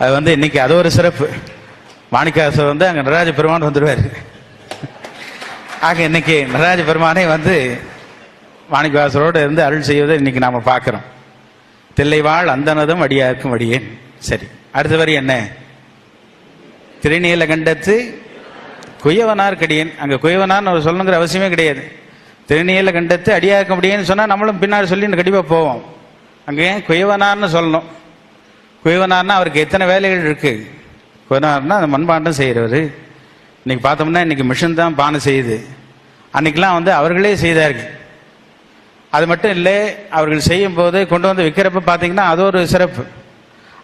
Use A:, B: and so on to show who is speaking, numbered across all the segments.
A: அது வந்து இன்னைக்கு அது ஒரு சிறப்பு. மாணிக்காசர் வந்து அங்கே நடராஜ பெருமான் வந்துடுவார். ஆக இன்னைக்கு நடராஜ பெருமானே வந்து மாணிக்கவாசரோடு இருந்து அருள் செய்வதை இன்னைக்கு நாம பார்க்கிறோம். தில்லைவாழ் அந்தனதும் அடியாருக்கும் அடியேன். சரி அடுத்த வரி என்ன? திருநீல கண்டத்து குயவனார் கடியேன் அங்க குயவனார்னு அவர் சொல்லணுங்கிற அவசியமே கிடையாது. திருநீல கண்டத்து அடியாருக்கும் அடியேன்னு சொன்னா நம்மளும் பின்னாடி சொல்லி கண்டிப்பா போவோம். அங்கே குயவனார்னு சொல்லணும்? குயவனார்னா அவருக்கு எத்தனை வேலைகள் இருக்கு? குயவனார்னா அந்த மண்பாண்டம் செய்கிறவர் இன்னைக்கு பார்த்தோம்னா இன்னைக்கு மிஷின் தான் பானை செய்யுது. அன்னைக்கெல்லாம் வந்து அவர்களே செய்தார்கள். அது மட்டும் இல்லை அவர்கள் செய்யும் போது கொண்டு வந்து விற்கிறப்ப பார்த்தீங்கன்னா அது ஒரு சிறப்பு.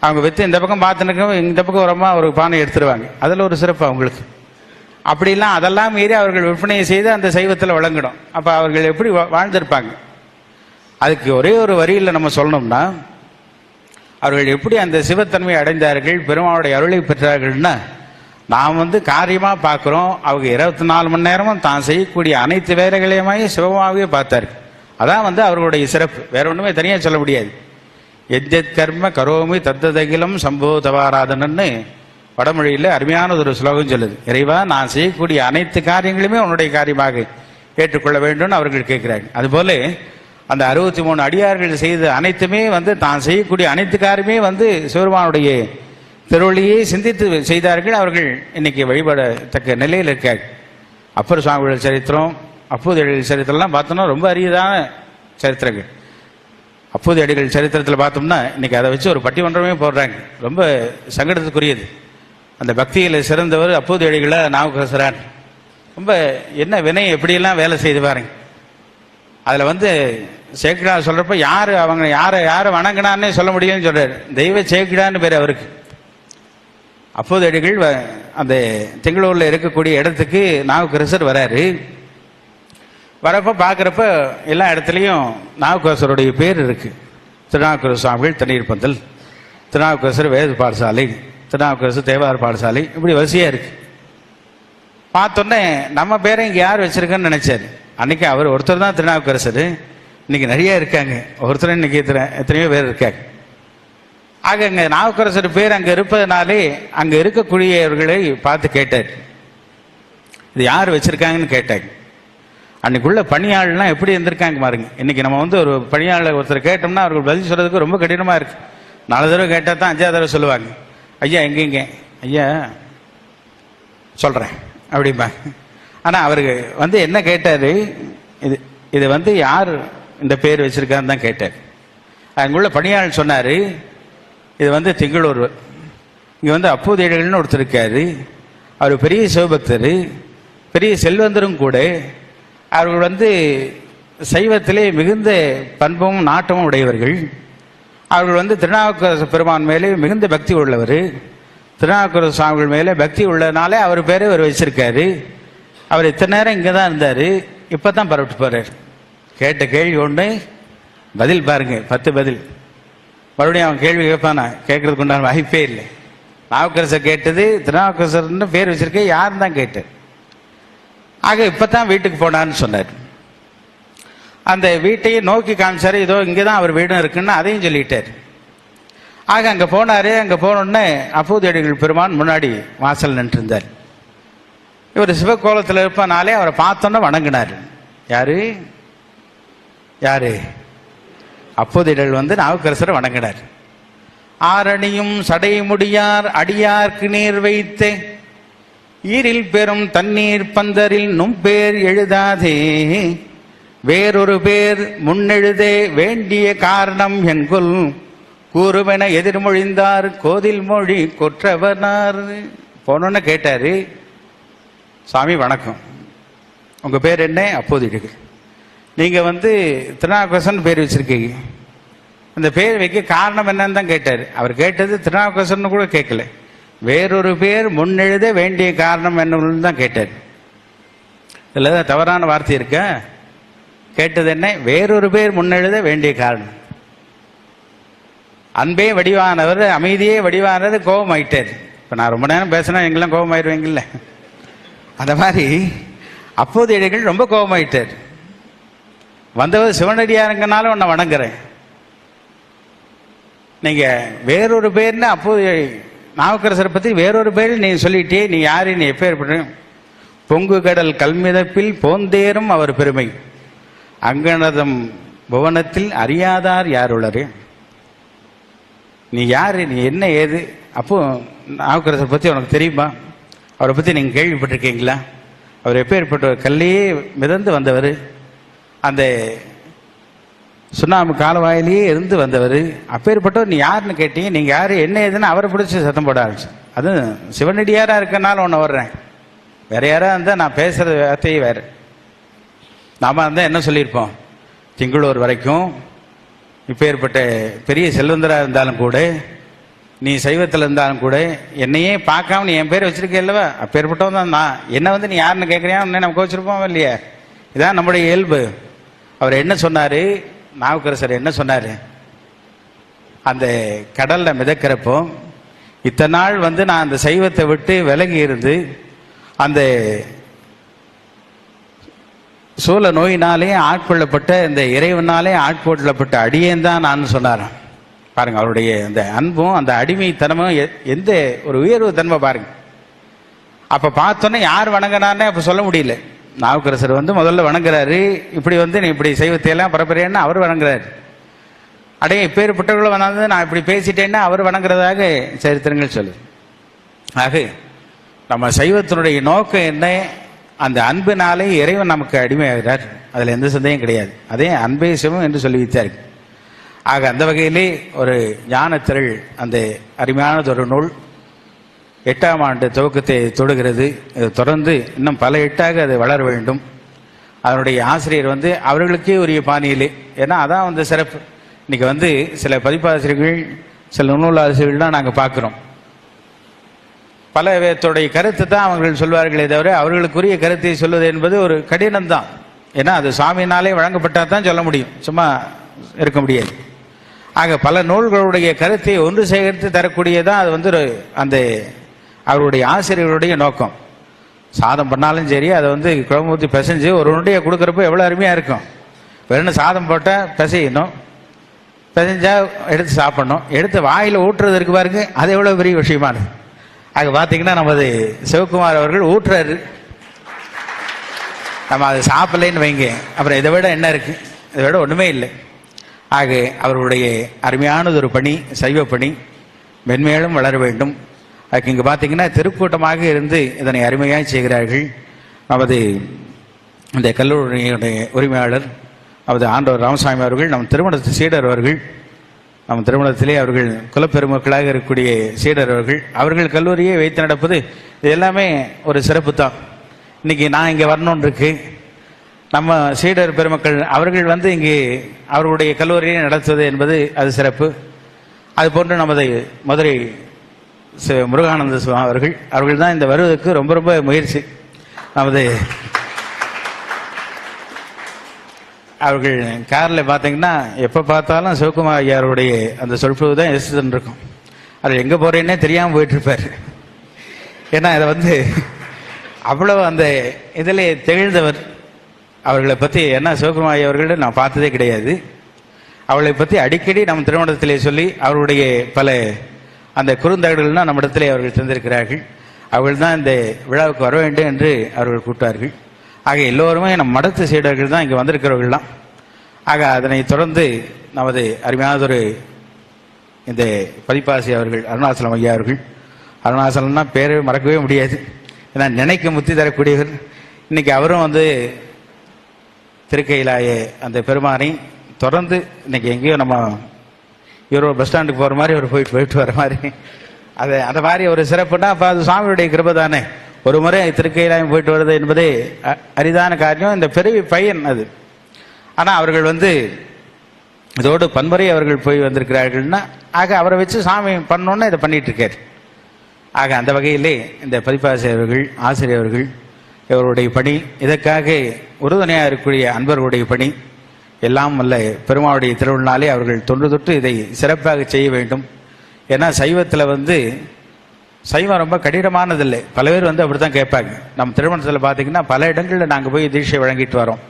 A: அவங்க விற்று இந்த பக்கம் பார்த்துனுக்கும் இந்த பக்கம் உரமா ஒரு பானை எடுத்துருவாங்க. அதில் ஒரு சிறப்பு அவங்களுக்கு. அப்படிலாம் அதெல்லாம் மீறி அவர்கள் விற்பனையை செய்து அந்த சைவத்தில் வழங்கணும் அப்போ அவர்கள் எப்படி வா- வாழ்ந்திருப்பாங்க? அதுக்கு ஒரே ஒரு வரியில் நம்ம சொல்லணும்னா அவர்கள் எப்படி அந்த சிவத்தன்மையை அடைந்தார்கள் பெருமாளுடைய அருளை பெற்றார்கள்னா நாம் வந்து காரியமாக பார்க்குறோம் அவங்க இருபத்தி நாலு மணி நேரமும் தான் செய்யக்கூடிய அனைத்து வேலைகளையுமே சிவமாகவே பார்த்தார் அதான் வந்து அவர்களுடைய சிறப்பு. வேற ஒன்றுமே தனியாக சொல்ல முடியாது. எஜத் கர்ம கரோமி தத்ததகிலம் சம்பவத்தவாராதனன்னு வடமொழியில் அருமையான ஒரு ஸ்லோகம் சொல்லுது. இறைவா நான் செய்யக்கூடிய அனைத்து காரியங்களுமே உன்னுடைய காரியமாக ஏற்றுக்கொள்ள வேண்டும்னு அவர்கள் கேட்கிறாங்க அதுபோல அந்த அறுபத்தி மூணு அடியார்கள் செய்த அனைத்துமே வந்து தான் செய்யக்கூடிய அனைத்து காரியமே வந்து சிவருமானுடைய திருவள்ளியை சிந்தித்து செய்தார்கள். அவர்கள் இன்னைக்கு வழிபடத்தக்க நிலையில் இருக்கார். அப்பர் சுவாமிகள் சரித்திரம் அப்போது அடிகள் சரித்திரம்லாம் பார்த்தோம்னா ரொம்ப அரியதான சரித்திரங்கள். அப்போது அடிகள் சரித்திரத்தில் பார்த்தோம்னா இன்னைக்கு அதை வச்சு ஒரு பட்டிமன்றமே போடுறாங்க. ரொம்ப சங்கடத்துக்குரியது. அந்த பக்தியில் சிறந்தவர் அப்போது அடிகளை நாவுக்கரசரான். ரொம்ப என்ன வினை எப்படியெல்லாம் வேலை செய்து பாருங்க. அதில் வந்து சேக்கிடா சொல்கிறப்ப யார் அவங்க யாரை யாரை வணங்கினான்னே சொல்ல முடியும்னு சொல்கிறார் தெய்வ சேக்கிடான்னு பேர் அவருக்கு. அப்போது அடிகள் வ- அந்த திங்களூரில் இருக்கக்கூடிய இடத்துக்கு நாவுக்கரசர் வராரு. வரப்ப பார்க்குறப்ப எல்லா இடத்துலையும் நாவுக்கரசருடைய பேர் இருக்குது திருநாவுக்கரசு சுவாமிகள் தண்ணீர் பந்தல் திருநாவுக்கரசர் வேத பாடசாலை திருநாவுக்கரசர் தேவார பாடசாலை இப்படி வரிசையாக இருக்குது பார்த்தோன்னே நம்ம பேரை இங்கே யார் வச்சிருக்கேன்னு நினச்சாரு. அன்னைக்கு அவர் ஒருத்தர் தான் திருநாவுக்கரசர். இன்னைக்கு நிறைய இருக்காங்க. ஒருத்தர் இன்னைக்கு எத்தனையோ பேர் இருக்காங்க. ஆக அங்க நாவுக்கரசர் பேர் அங்க இருப்பதனாலே அங்க இருக்கக்கூடியவர்களை பார்த்து கேட்டார். இது யார் வச்சிருக்காங்கன்னு கேட்டாங்க. அன்னைக்குள்ள பணியாளர்லாம் எப்படி இருந்திருக்காங்க பாருங்க. இன்னைக்கு நம்ம வந்து ஒரு பணியாளர் ஒருத்தர் கேட்டோம்னா அவர்கள் பதில் சொல்றதுக்கு ரொம்ப கடினமா இருக்கு. நாலு தடவை கேட்டால் தான் அஞ்சாவது தடவை சொல்லுவாங்க. ஐயா எங்கெங்க ஐயா சொல்றேன். அப்படிம்பா ஆனா அவருக்கு வந்து என்ன கேட்டாரு? இது இது வந்து யார் இந்த பேர் வச்சிருக்கான்னு தான் கேட்டார். அங்குள்ள பணியாளர் சொன்னார் இது வந்து திங்களூர். இங்கே வந்து அப்போதேடுகள்னு ஒருத்தர் இருக்காரு. அவர் பெரிய சிவபக்தர் பெரிய செல்வந்தரும் கூட. அவர்கள் வந்து சைவத்திலே மிகுந்த பண்பும் நாட்டமும் உடையவர்கள். அவர்கள் வந்து திருநாவுக்கரசு பெருமான் மேலே மிகுந்த பக்தி உள்ளவர். திருநாவுக்கரசு சுவாமிகள் மேலே பக்தி உள்ளதுனாலே அவர் பேரே அவர் வச்சிருக்காரு. அவர் இத்தனை நேரம் இங்கே தான் இருந்தார் இப்போ தான் பரவிட்டு போறார். கேட்ட கேள்வி ஒன்று பதில் பாருங்க பத்து பதில். மறுபடியும் அவன் கேள்வி கேட்பானா? கேட்கறதுக்கு உண்டான வாய்ப்பே இல்லை. நாவுக்கரசர் கேட்டது திருநாவுக்கரசர்னு பேர் வச்சிருக்கேன் யாருன்னு தான் கேட்டார் ஆக இப்போ தான் வீட்டுக்கு போனான்னு சொன்னார். அந்த வீட்டையும் நோக்கி காமிச்சார் இதோ இங்கே தான் அவர் வீடும் இருக்குன்னு அதையும் சொல்லிட்டார். ஆக அங்கே போனார் அங்கே போனோடனே அப்பூதேடிகள் பெருமான் முன்னாடி வாசல் நின்றுருந்தார். இவர் சிவகோலத்தில் இருப்பனாலே அவரை பார்த்தோன்னே வணங்கினார். யாரு? யாரு? அப்போதிடல் வந்து நாவுக்கரசரை வணங்கினார். ஆரணியும் சடை முடியார் அடியார்க்கு நீர் வைத்தே ஈரில் பெறும் தண்ணீர் பந்தரில் நும்பேர் எழுதாதே வேறொரு பேர் முன்னெழுதே வேண்டிய காரணம் என்குள் கூறுவென எதிர்மொழிந்தார் கோதில் மொழி கொற்றவனார் போனோன்னு கேட்டாரு சாமி வணக்கம். உங்க பேர் என்ன? அப்போதிடுகள் நீங்க வந்து திருநாவுக்கரசன் பேர் வச்சிருக்கீங்க. அந்த பேர் வைக்க காரணம் என்னன்னு தான் கேட்டார். அவர் கேட்டது திருநாவுக்கரசன் கூட கேட்கல. வேறொரு பேர் முன்னெழுத வேண்டிய காரணம் என்னன்னு தான் கேட்டார். இதுல ஏதாவது தவறான வார்த்தை இருக்க? கேட்டது என்ன? வேறொரு பேர் முன்னெழுத வேண்டிய காரணம். அன்பே வடிவானவர் அமைதியே வடிவானது கோபம் ஆயிட்டார் இப்போ நான் ரொம்ப நேரம் பேசினா எங்கெல்லாம் கோபம் ஆயிடுவீங்கல்ல அந்த மாதிரி அப்போது இடைகள் ரொம்ப கோபமாயிட்டார். வந்தவர் சிவனடியாருங்கனாலும் உன்னை வணங்குறேன். நீங்க வேறொரு பேர்னு அப்போது நாவுக்கரசரை பத்தி வேறொரு பேர் நீ சொல்லிட்டே நீ யாரு நீ எப்பேற்பட்ட பொங்கு கடல் கல்மிதப்பில் போந்தேறும் அவர் பெருமை. அங்கனதம் புவனத்தில் அறியாதார் யார் உள்ளரு நீ யாரு நீ என்ன ஏது? அப்போ நாவுக்கரசரை பத்தி உனக்கு தெரியுமா? அவரை பற்றி நீங்கள் கேள்விப்பட்டிருக்கீங்களா? அவர் எப்பேற்பட்டவர் கல்லையே மிதந்து வந்தவர். அந்த சுண்ணாம்பு காலவாயிலேயே இருந்து வந்தவர். அப்பேற்பட்டவர் நீ யாருன்னு கேட்டீங்க? நீங்கள் யார்? என்ன ஏதுன்னு அவரை பிடிச்சி சத்தம் போட ஆரம்பிச்சு. அதுவும் சிவனடியாராக இருக்கனால ஒன்று வர்றேன். வேற யாராக இருந்தால் நான் பேசுகிற வார்த்தையே வேறு. நாம இருந்தால் என்ன சொல்லியிருப்போம்? திங்களூர் வரைக்கும் இப்பேற்பட்ட பெரிய செல்வந்தராக இருந்தாலும் கூட நீ சைவத்தில் இருந்தாலும் கூட என்னையே பார்க்காம நீ என் பேர் வச்சிருக்க இல்லவா? அப்பேற்பட்டவன் தான் நான். என்ன வந்து நீ யாருன்னு கேட்குறியா நம்ம கோச்சிருப்போம் இல்லையா? இதான் நம்முடைய இயல்பு. அவர் என்ன சொன்னார்? நாவுக்கரசர் என்ன சொன்னார்? அந்த கடலில் மிதக்கிறப்போ இத்தனை நாள் வந்து நான் அந்த சைவத்தை விட்டு விலகி இருந்து அந்த சூழ நோயினாலே ஆட்கொள்ளப்பட்ட இந்த இறைவனாலே ஆட்கொள்ளப்பட்ட அடியேன் தான் நான் சொன்னாராம். பாருங்க அவருடைய அந்த அன்பும் அந்த அடிமைத்தனமும் எ- எந்த ஒரு உயர்வு தன்மை பாருங்க. அப்ப பார்த்தோன்னே யார் வணங்கினார்னே அப்ப சொல்ல முடியல. நாவுக்கரசர் வந்து முதல்ல வணங்குறாரு. இப்படி வந்து நீ இப்படி செய்வத்தையெல்லாம் பரப்புறேன்னு அவர் வணங்குறாரு. அடே இப்பேற்பட்டவர்கள் வந்தாந்து நான் இப்படி பேசிட்டேன்னா அவர் வணங்குறதாக சரித்திரங்கள் சொல்லு ஆக நம்ம சைவத்தினுடைய நோக்கம் என்ன? அந்த அன்பினாலே இறைவன் நமக்கு அடிமையாகிறார். அதில் எந்த சந்தேகம் கிடையாது. அதே அன்பே சிவம் என்று சொல்லி வைத்தார்கள் ஆக அந்த வகையிலே ஒரு ஞானத்திரள் அந்த அருமையானதொரு நூல் எட்டாம் ஆண்டு துவக்கத்தை தொடுகிறது. தொடர்ந்து இன்னும் பல எட்டாக அது வளர வேண்டும். அதனுடைய ஆசிரியர் வந்து அவர்களுக்கே உரிய பாணியிலே. ஏன்னா அதான் வந்து சிறப்பு. இன்னைக்கு வந்து சில பதிப்பாசிரியர்கள் சில நூல் ஆசிரியர்கள்லாம் நாங்கள் பார்க்குறோம். பல விதத்துடைய கருத்து தான் அவர்கள் சொல்வார்களே தவிர அவர்களுக்குரிய கருத்தை சொல்வது என்பது ஒரு கடினம் தான் ஏன்னா அது சாமியினாலே வழங்கப்பட்டால் தான் சொல்ல முடியும். சும்மா இருக்க முடியாது. ஆக பல நூல்களுடைய கருத்தை ஒன்று சேகரித்து தரக்கூடியதான் அது வந்து ஒரு அந்த அவருடைய ஆசிரியர்களுடைய நோக்கம். சாதம் பண்ணாலும் சரி அதை வந்து குழம்பு ஊற்றி பிசைஞ்சு ஒரு உருண்டையை கொடுக்குறப்ப எவ்வளோ அருமையாக இருக்கும். வெறும் சாதம் போட்டால் பிசையணும். பிசைஞ்சால் எடுத்து சாப்பிடணும். எடுத்து வாயில் ஊட்டுறதுக்கு பாருங்க அது எவ்வளோ பெரிய விஷயமானது ஆக பார்த்தீங்கன்னா நமது சிவகுமார் அவர்கள் ஊட்டுறாரு. நம்ம அதை சாப்பிடலைன்னு வைங்க. அப்புறம் இதை விட என்ன இருக்குது இதை விட ஒன்றுமே இல்லை. ஆக அவர்களுடைய அருமையானதொரு பணி சைவ பணி மென்மேலும் வளர வேண்டும். அதுக்கு இங்கே பார்த்தீங்கன்னா திருக்கூட்டமாக இருந்து இதனை அருமையாக செய்கிறார்கள். நமது இந்த கல்லூரியுடைய உரிமையாளர் நமது ஆண்டவர் ராமசாமி அவர்கள் நம் திருமணத்து சீடர் அவர்கள் நம் திருமணத்திலே அவர்கள் குலப்பெருமக்களாக இருக்கக்கூடிய சீடர் அவர்கள் அவர்கள் கல்லூரியை வைத்து நடப்பது இது எல்லாமே ஒரு சிறப்பு தான் இன்னைக்கு நான் இங்கே வரணும்னு இருக்கு. நம்ம சீடர் பெருமக்கள் அவர்கள் வந்து இங்கே அவர்களுடைய கல்லூரியை நடத்துவது என்பது அது சிறப்பு. அது போன்று நமது மதுரை சு- முருகானந்த சுவா அவர்கள் அவர்கள் தான் இந்த வருவதற்கு ரொம்ப ரொம்ப முயற்சி. நமது அவர்கள் காரில் பார்த்தீங்கன்னா எப்போ பார்த்தாலும் சிவகுமார் ஐயாருடைய அந்த சொற்பொழிவு தான் எசிதன் இருக்கும் அவர் எங்கே போகிறேன்னே தெரியாமல் போயிட்டு இருப்பார் ஏன்னா இதை வந்து அவ்வளவு அந்த இதில் திகழ்ந்தவர். அவர்களை பற்றி என்ன சிவகுமாரி ஐயா அவர்களை நான் பார்த்ததே கிடையாது. அவளை பற்றி அடிக்கடி நம் திருமணத்திலே சொல்லி அவருடைய பல அந்த குறுந்தகடுகள்லாம் நம்மிடத்திலே அவர்கள் தந்திருக்கிறார்கள். அவர்கள் தான் இந்த விழாவுக்கு வர வேண்டும் என்று அவர்கள் கூப்பிட்டார்கள். ஆக எல்லோருமே நம் மடத்து சீடர்கள் தான் இங்கே வந்திருக்கிறவர்கள் தான். ஆக அதனை தொடர்ந்து நமது அருமையானதொரு இந்த பதிப்பாசி அவர்கள் அருணாசலம் ஐயா அவர்கள். அருணாசலம்னா பேரவே மறக்கவே முடியாது. ஏன்னா நினைக்க முத்தி தரக்கூடியவர். இன்னைக்கு அவரும் வந்து திருக்கையிலாய அந்த பெருமானை தொடர்ந்து இன்னைக்கு எங்கேயோ நம்ம இவரோ பஸ் ஸ்டாண்டுக்கு போகிற மாதிரி ஒரு போயிட்டு போயிட்டு வர மாதிரி. அது அந்த மாதிரி ஒரு சிறப்புனா அப்போ அது சுவாமியுடைய கிருபை தானே. ஒரு முறை திருக்கையிலாயம் போயிட்டு வருது என்பதே அ- அரிதான காரியம். இந்த பெருவி பையன் அது. ஆனால் அவர்கள் வந்து இதோடு பன்முறை அவர்கள் போய் வந்திருக்கிறார்கள்னா ஆக அவரை வச்சு சாமி பண்ணோன்னு இதை பண்ணிட்டு இருக்காரு. ஆக அந்த வகையிலே இந்த பதிப்பாசிரியர்கள் ஆசிரியர்கள் இவருடைய பணி இதற்காக உறுதுணையாக இருக்கக்கூடிய அன்பர்களுடைய பணி எல்லாம் அல்ல பெருமாளுடைய திருவிழாலே அவர்கள் தொன்று தொட்டு இதை சிறப்பாக செய்ய வேண்டும். ஏன்னா சைவத்தில் வந்து சைவம் ரொம்ப கடினமானதில்லை. பல பேர் வந்து அப்படி தான் கேட்பாங்க. நம்ம திருமணத்தில் பார்த்தீங்கன்னா பல இடங்களில் நாங்கள் போய் தீட்சை வழங்கிட்டு வரோம்.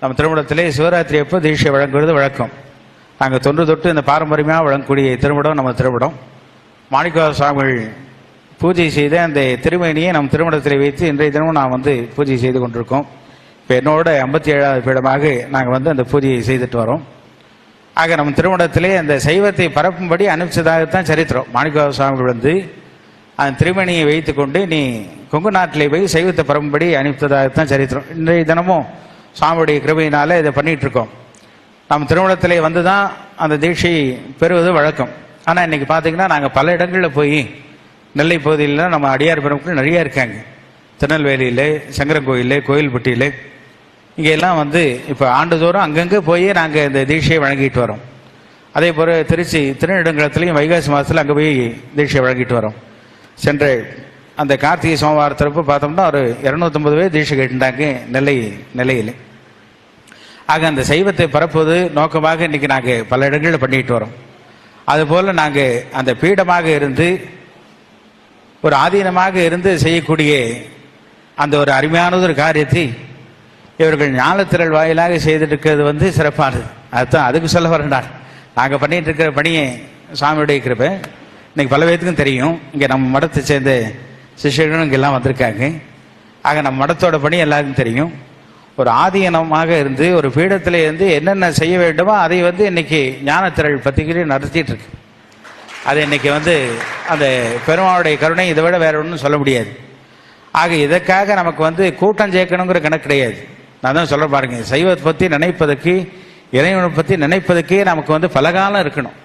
A: நம்ம திருமணத்திலே சிவராத்திரி அப்போ தீட்சை வழங்குவது வழக்கம். நாங்கள் தொன்று தொட்டு இந்த பாரம்பரியமாக வழங்கக்கூடிய திருமணம் நம்ம திருமணம். மாணிக்கவாச சுவாமிகள் பூஜை செய்த அந்த திருமணியை நம் திருமணத்தில் வைத்து இன்றைய தினமும் நாம் வந்து பூஜை செய்து கொண்டிருக்கோம். இப்போ என்னோட ஐம்பத்தி ஏழாவது பீடமாக நாங்கள் வந்து அந்த பூஜையை செய்துட்டு வரோம். ஆக நம்ம திருமணத்திலே அந்த சைவத்தை பரப்பும்படி அனுப்பிச்சதாகத்தான் சரித்திரம். மாணிக்கவாச சுவாமிகள் வந்து அந்த திருமணியை வைத்துக்கொண்டு நீ கொங்கு நாட்டிலே போய் சைவத்தை பரம்படி அனுப்பித்ததாகத்தான் சரித்திரம். இன்றைய தினமும் சுவாமியுடைய கிருபையினால் இதை பண்ணிகிட்டு இருக்கோம் நம் திருமணத்திலே வந்து தான் அந்த தீட்சை பெறுவது வழக்கம். ஆனால் இன்றைக்கி பார்த்தீங்கன்னா நாங்கள் பல இடங்களில் போய் நெல்லை பகுதியிலாம் நம்ம அடியார் பெருமக்கள் நிறைய இருக்காங்க. திருநெல்வேலியில் சங்கரன் கோயில்பட்டியில். இங்கே எல்லாம் வந்து இப்போ ஆண்டுதோறும் அங்கங்கே போய் நாங்கள் இந்த தீட்சையை வழங்கிட்டு வரோம். அதே போல் திருச்சி திருநெடுங்கலத்துலேயும் வைகாசி மாதத்தில் அங்கே போய் தீட்சையை வழங்கிட்டு வரோம். சென்ற அந்த கார்த்திகை சோமவாரத்திறப்பு பார்த்தோம்னா ஒரு இரநூத்தொம்பது பேர் தீட்சை கேட்டுட்டாங்க நெல்லை நிலையில் ஆக அந்த சைவத்தை பரப்புவது நோக்கமாக இன்றைக்கி நாங்கள் பல இடங்களில் பண்ணிட்டு வரோம். அதுபோல் நாங்கள் அந்த பீடமாக இருந்து ஒரு ஆதீனமாக இருந்து செய்யக்கூடிய அந்த ஒரு அருமையானது ஒரு காரியத்தை இவர்கள் ஞானத்திரள் வாயிலாக செய்திருக்கிறது வந்து சிறப்பானது. அதுதான் அதுக்கு சொல்ல வரண்டார் நாங்கள் பண்ணிட்டு இருக்கிற பணியை சாமியுடைய கிருப்பை இன்னைக்கு பல பேத்துக்கும் தெரியும். இங்கே நம்ம மடத்தை சேர்ந்த சிஷ்யர்களும் இங்கே எல்லாம் வந்திருக்காங்க. ஆக நம்ம மடத்தோட பணி எல்லாருக்கும் தெரியும். ஒரு ஆதீனமாக இருந்து ஒரு பீடத்தில் இருந்து என்னென்ன செய்ய வேண்டுமோ அதை வந்து இன்னைக்கு ஞானத்திரள் பத்திரிகை நடத்திட்டு இருக்கு. அது இன்னைக்கு வந்து அந்த பெருமாளுடைய கருணை இதை விட வேற ஒன்றும் சொல்ல முடியாது. ஆக இதற்காக நமக்கு வந்து கூட்டம் ஜெயிக்கணுங்கிற கணக்கு கிடையாது. நான் தான் சொல்ல பாருங்க சைவத்தை பற்றி நினைப்பதற்கு இறைவனை பற்றி நினைப்பதற்கே நமக்கு வந்து பலகாலம் இருக்கணும்.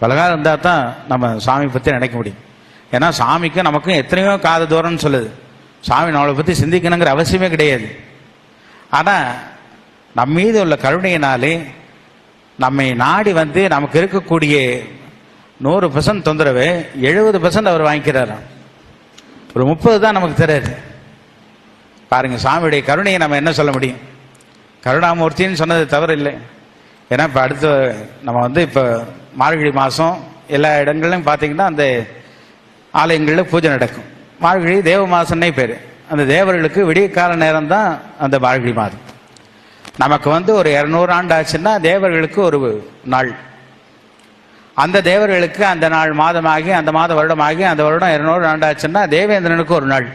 A: பலகாலம் இருந்தால் தான் நம்ம சாமி பற்றி நினைக்க முடியும். ஏன்னா சாமிக்கும் நமக்கும் எத்தனையோ காத தூரம்னு சொல்லுது. சாமி நம்மளை பற்றி சிந்திக்கணுங்கிற அவசியமே கிடையாது. ஆனால் நம்ம மீது உள்ள கருணையினாலே நம்மை நாடி வந்து நமக்கு இருக்கக்கூடிய நூறு பர்சன்ட் தொந்தரவு எழுபது பர்சன்ட் அவர் வாங்கிக்கிறாராம் ஒரு முப்பது தான் நமக்கு தெரியாது பாருங்க சாமியுடைய கருணையை நம்ம என்ன சொல்ல முடியும்? கருணாமூர்த்தின்னு சொன்னது தவறு இல்லை ஏன்னா இப்போ அடுத்த நம்ம வந்து இப்போ மார்கழி மாதம் எல்லா இடங்கள்லையும் பார்த்தீங்கன்னா அந்த ஆலயங்களில் பூஜை நடக்கும். மார்கழி தேவ மாதம்னே பேர். அந்த தேவர்களுக்கு விடிய கால நேரம் தான் அந்த மார்கழி மாதம். நமக்கு வந்து ஒரு இரநூறு ஆண்டு ஆச்சுன்னா தேவர்களுக்கு ஒரு நாள். அந்த தேவர்களுக்கு அந்த நாள் மாதமாகி அந்த மாதம் வருடமாகி அந்த வருடம் இருநூறு ஆண்டாச்சுன்னா தேவேந்திரனுக்கு ஒரு நாள்.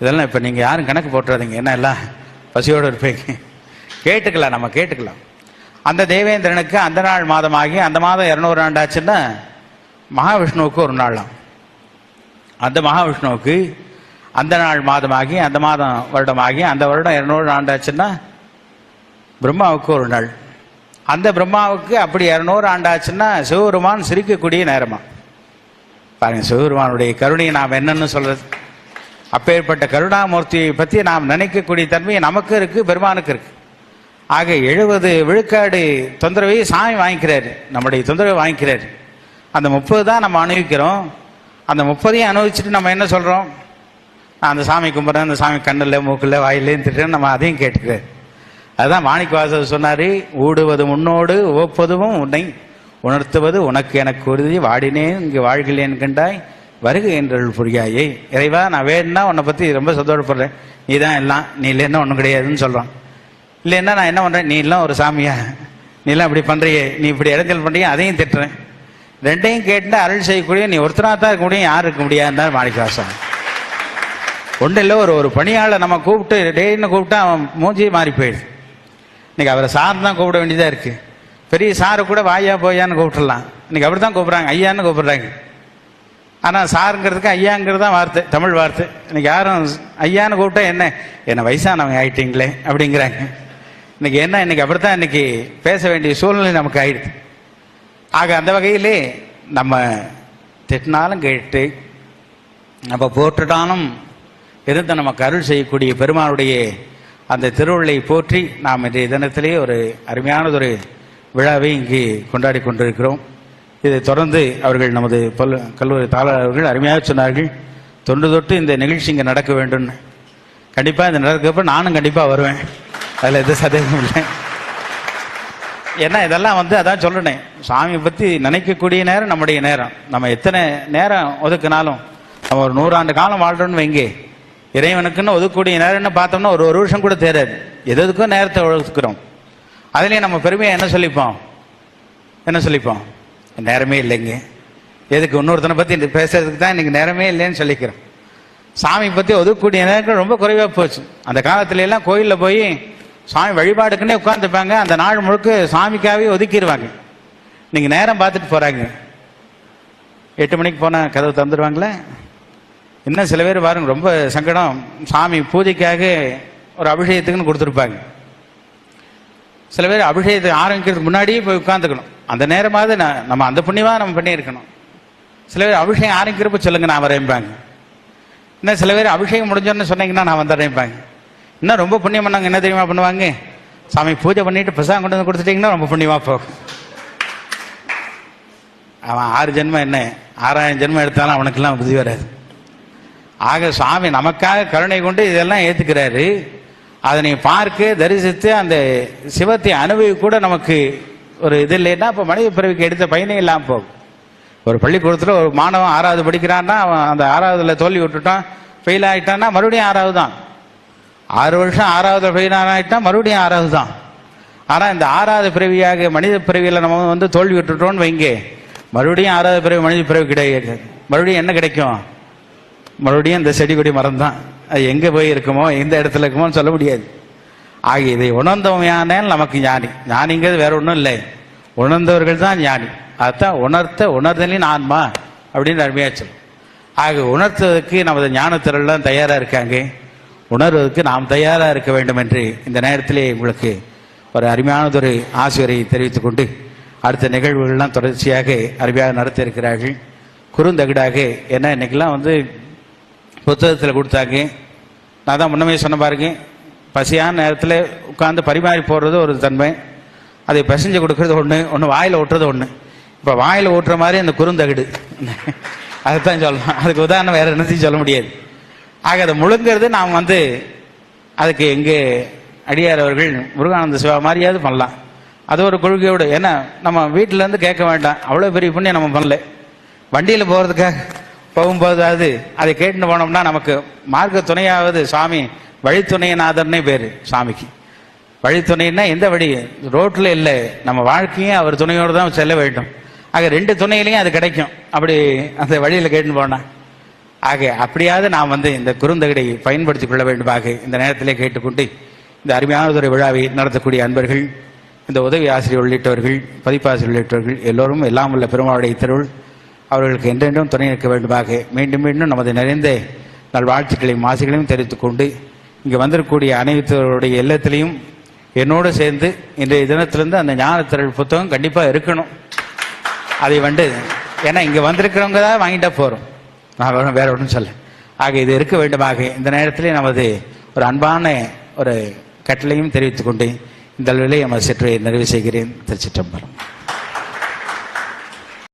A: இதெல்லாம் இப்போ நீங்கள் யாரும் கணக்கு போட்டுறாதீங்க. என்ன எல்லாம்? பசியோடு இருப்பீங்க. கேட்டுக்கலாம் நம்ம கேட்டுக்கலாம். அந்த தேவேந்திரனுக்கு அந்த நாள் மாதமாகி அந்த மாதம் இரநூறு ஆண்டாச்சுன்னா மகாவிஷ்ணுவுக்கு ஒரு நாளாம். அந்த மகாவிஷ்ணுவுக்கு அந்த நாள் மாதமாகி அந்த மாதம் வருடமாகி அந்த வருடம் இரநூறு ஆண்டாச்சுன்னா பிரம்மாவுக்கு ஒரு நாள். அந்த பிரம்மாவுக்கு அப்படி இரநூறு ஆண்டாச்சுன்னா சிவபெருமான் சிரிக்கக்கூடிய நேரமா? பாருங்க சிவபெருமானுடைய கருணையை நாம் என்னன்னு சொல்றது? அப்பேற்பட்ட கருணாமூர்த்தியை பற்றி நாம் நினைக்கக்கூடிய தன்மை நமக்கு இருக்கு பெருமானுக்கு இருக்கு. ஆக எழுபது விழுக்காடு தொந்தரவை சாமி வாங்கிக்கிறாரு. நம்முடைய தொந்தரவை வாங்கிக்கிறாரு. அந்த முப்பது தான் நம்ம அனுபவிக்கிறோம். அந்த முப்பதையும் அனுபவிச்சுட்டு நம்ம என்ன சொல்றோம்? நான் அந்த சாமி கும்பிட்றேன் அந்த சாமி கண்ணில் மூக்கில் வாயிலேன்னு திட்டுறேன் நம்ம அதையும் கேட்டுக்கிறேன் அதுதான் மாணிக்க வாசகர் சொன்னாரு ஊடுவது உன்னோடு ஓப்பதுவும் உன்னை உணர்த்துவது உனக்கு எனக்கு உறுதி வாடினேன் இங்கு வாழ்கிறேன் கண்டாய் வருக என்றல் புரியாயே. இறைவா நான் வேணும்னா உன்னை பற்றி ரொம்ப சந்தோஷப்படுறேன். நீ தான் எல்லாம் நீ இல்லைன்னா ஒன்றும் கிடையாதுன்னு சொல்கிறான் இல்லைன்னா நான் என்ன பண்ணுறேன் நீ எல்லாம் ஒரு சாமியா? நீ எல்லாம் இப்படி பண்ணுறியே நீ இப்படி இடைஞ்சல் பண்ணுறியே அதையும் திட்டுறேன். ரெண்டையும் கேட்டு அருள் செய்யக்கூடிய நீ ஒருத்தனா தான் இருக்க முடியும் யார் இருக்க முடியாதுன்னு மாணிக்கவாசன் ஒன்றும் இல்லை ஒரு ஒரு பணியாளை நம்ம கூப்பிட்டு டெய்லின்னு கூப்பிட்டா அவன் மூஞ்சியே மாறி போயிடுது. இன்னைக்கு அவரை சார் தான் கூப்பிட வேண்டியதாக இருக்கு. பெரிய சாரு கூட வாயா போயான்னு கூப்பிட்டுடலாம். இன்னைக்கு அப்படி தான் கூப்பிட்றாங்க. ஐயான்னு கூப்பிட்றாங்க. ஆனால் சாருங்கிறதுக்கு ஐயாங்கிறது தான் வார்த்தை தமிழ் வார்த்தை. இன்னைக்கு யாரும் ஐயான்னு கூப்பிட்டா என்ன? என்ன வயசானவங்க ஆயிட்டீங்களே அப்படிங்கிறாங்க. இன்னைக்கு என்ன? இன்னைக்கு அப்படித்தான் இன்னைக்கு பேச வேண்டிய சூழ்நிலை நமக்கு ஆயிடுது. ஆக அந்த வகையிலே நம்ம திட்டினாலும் கேட்டு நம்ம போட்டுட்டாலும் இருந்து நமக்கு அருள் செய்யக்கூடிய பெருமானுடைய அந்த திருவள்ளை போற்றி நாம் இன்றைய தினத்திலே ஒரு அருமையானதொரு விழாவை இங்கே கொண்டாடி கொண்டிருக்கிறோம். இதை தொடர்ந்து அவர்கள் நமது பல் கல்லூரி தாளர்கள் அருமையாக சொன்னார்கள் தொன்று தொட்டு இந்த நிகழ்ச்சி இங்கே நடக்க வேண்டும்னு கண்டிப்பாக இந்த நடக்கிறப்ப நானும் கண்டிப்பாக வருவேன். அதில் எந்த சந்தேகமும் இல்லை. ஏன்னா இதெல்லாம் வந்து அதான் சொல்லணேன் சாமியை பற்றி நினைக்கக்கூடிய நேரம் நம்முடைய நேரம். நம்ம எத்தனை நேரம் ஒதுக்குனாலும் நம்ம ஒரு நூறாண்டு காலம் வாழ்கிறோன்னு வைங்க. இறைவனுக்குன்னு ஒதுக்கக்கூடிய நேரம்னு பார்த்தோம்னா ஒரு ஒரு வருஷம் கூட தேராது. எது எதுக்கும் நேரத்தை ஒதுக்குறோம். அதுலேயும் நம்ம பெருமையை என்ன சொல்லிப்போம்? என்ன சொல்லிப்போம்? நேரமே இல்லைங்க. எதுக்கு? இன்னொருத்தனை பற்றி பேசுறதுக்கு தான் இன்னைக்கு நேரமே இல்லைன்னு சொல்லிக்கிறோம். சாமி பற்றி ஒதுக்கக்கூடிய நேரங்கள் ரொம்ப குறைவாக போச்சு. அந்த காலத்துல எல்லாம் கோயிலில் போய் சாமி வழிபாடுக்குன்னே உட்காந்துப்பாங்க அந்த நாள் முழுக்க சாமிக்காகவே ஒதுக்கிடுவாங்க நீங்கள் நேரம் பார்த்துட்டு போகிறாங்க எட்டு மணிக்கு போனால் கதவு தந்துடுவாங்களே இன்னும் சில பேர் பாருங்க ரொம்ப சங்கடம். சாமி பூஜைக்காக ஒரு அபிஷேகத்துக்குன்னு கொடுத்துருப்பாங்க. சில பேர் அபிஷேகத்தை ஆரம்பிக்கிறதுக்கு முன்னாடியே போய் உட்காந்துக்கணும் அந்த நேரமாவது நான் நம்ம அந்த புண்ணியமாக நம்ம பண்ணியிருக்கணும். சில பேர் அபிஷேகம் ஆரம்பிக்கிறப்ப சொல்லுங்க நான் வரேன்பாங்க. இன்னும் சில பேர் அபிஷேகம் முடிஞ்சோன்னு சொன்னீங்கன்னா நான் வந்துடுறேன்பாங்க. இன்னும் ரொம்ப புண்ணியம் பண்ணாங்க என்ன தெரியுமா பண்ணுவாங்க? சாமி பூஜை பண்ணிட்டு பிரசாதம் கொண்டு வந்து கொடுத்துட்டீங்கன்னா ரொம்ப புண்ணியமாக போகும். அவன் ஆறு ஜென்மம் என்ன? ஆறாயிரம் ஜென்மம் எடுத்தாலும் அவனுக்கெல்லாம் புத்தி வராது. ஆக சுவாமி நமக்காக கருணை கொண்டு இதெல்லாம் ஏற்றுக்கிறாரு அதனை பார்க்க தரிசித்து அந்த சிவத்தை அனுபவி கூட நமக்கு ஒரு இது இல்லைன்னா இப்போ மனித பிறவிக்கு எடுத்த பயனே இல்லாமல் போகும். ஒரு பள்ளிக்கூடத்தில் ஒரு மாணவன் ஆறாவது படிக்கிறான்னா அவன் அந்த ஆறாவதுல தோல்வி விட்டுட்டான் ஃபெயில் ஆகிட்டான்னா மறுபடியும் ஆறாவது தான். ஆறு வருஷம் ஆறாவது ஃபெயில் ஆகிட்டா மறுபடியும் ஆறாவது தான். ஆனால் இந்த ஆறாவது பிறவியாக மனித பிறவியில் நம்ம வந்து தோல்வி விட்டுட்டோம்னு வைங்க. மறுபடியும் ஆறாவது பிறவி மனித பிறவி கிடையாது. மறுபடியும் என்ன கிடைக்கும்? மறுபடியும் இந்த செடி கொடி மரம் தான் அது எங்கே போய் இருக்குமோ எந்த இடத்துல இருக்குமோன்னு சொல்ல முடியாது. ஆக இதை உணர்ந்தவமையான நமக்கு ஞானி. ஞானிங்கிறது வேற ஒன்றும் இல்லை. உணர்ந்தவர்கள் தான் ஞானி. அதுதான் உணர்த்த உணர்தலின் ஆன்மா அப்படின்னு அருமையாக சொல்லும். ஆக உணர்த்துவதற்கு நமது ஞானத்திரள்லாம் தயாராக இருக்காங்க. உணர்வதற்கு நாம் தயாராக இருக்க வேண்டும் என்று இந்த நேரத்திலே உங்களுக்கு ஒரு அருமையானதொரு ஆசிரியரை தெரிவித்துக் கொண்டு அடுத்த நிகழ்வுகள்லாம் தொடர்ச்சியாக அருமையாக நடத்த இருக்கிறார்கள் குறுந்தகடாக ஏன்னா இன்னைக்கெல்லாம் வந்து புத்தகத்தில் கொடுத்தாங்க. நான் தான் முன்னமே சொன்ன பாருங்க. பசியான நேரத்தில் உட்காந்து பரிமாறி போடுறது ஒரு தன்மை. அதை பசிஞ்சு கொடுக்கறது ஒன்று ஒன்று வாயில் ஓட்டுறது ஒன்று இப்போ வாயில் ஓட்டுற மாதிரி அந்த குறுந்தகடு. அதுதான் சொல்லணும். அதுக்கு உதாரணம் வேறு என்னத்தையும் சொல்ல முடியாது. ஆக அதை முழுங்கிறது நாம் வந்து அதுக்கு எங்கே அடியார் அவர்கள் முருகானந்த சிவா மாதிரியாவது பண்ணலாம். அது ஒரு கொள்கையோடு. ஏன்னா நம்ம வீட்டிலேருந்து கேட்க வேண்டாம். அவ்வளோ பெரிய புண்ணியம் நம்ம பண்ணல. வண்டியில் போகிறதுக்காக போகும்போதாவது அதை கேட்டுன்னு போனோம்னா நமக்கு மார்க்க துணையாவது சாமி வழித்துணையநாதர்னே பேர் சாமிக்கு. வழித்துணைன்னா எந்த வழி? ரோட்டில் இல்லை. நம்ம வாழ்க்கையும் அவர் துணையோடு தான் செல்ல வேண்டும். ஆக ரெண்டு துணையிலையும் அது கிடைக்கும். அப்படி அந்த வழியில் கேட்டுன்னு போனால் ஆக அப்படியாவது நாம் வந்து இந்த குறுந்தகடை பயன்படுத்திக் கொள்ள வேண்டுமாக இந்த நேரத்திலே கேட்டுக்கொண்டு இந்த அருமையான விழாவை நடத்தக்கூடிய அன்பர்கள் இந்த உதவி ஆசிரியர் உள்ளிட்டவர்கள் பதிப்பாசிரியர் உள்ளிட்டவர்கள் எல்லோரும் எல்லாம் உள்ள பெருமாளுடைய திருள் அவர்களுக்கு என்றென்றும் துணை நிற்க வேண்டுமாக மீண்டும் மீண்டும் நமது நிறைந்த நல்வாழ்த்துக்களையும் ஆசைகளையும் தெரிவித்துக் கொண்டு இங்கே வந்திருக்கக்கூடிய அனைத்தவருடைய இல்லத்திலையும் என்னோடு சேர்ந்து இன்றைய தினத்திலிருந்து அந்த ஞானத்திரள் புத்தகம் கண்டிப்பாக இருக்கணும். அதை வந்து ஏன்னா இங்கே வந்திருக்கிறவங்க தான் வாங்கிட்டா போகிறோம் நான் வேற- ஒன்றும் சொல்ல ஆக இது இருக்க வேண்டுமாக இந்த நேரத்திலே நமது ஒரு அன்பான ஒரு கட்டளையும் தெரிவித்துக் கொண்டு இந்த அளவிலே நமது சிற்றையை நிறைவு செய்கிறேன். திருச்சிற்றம்பலம்.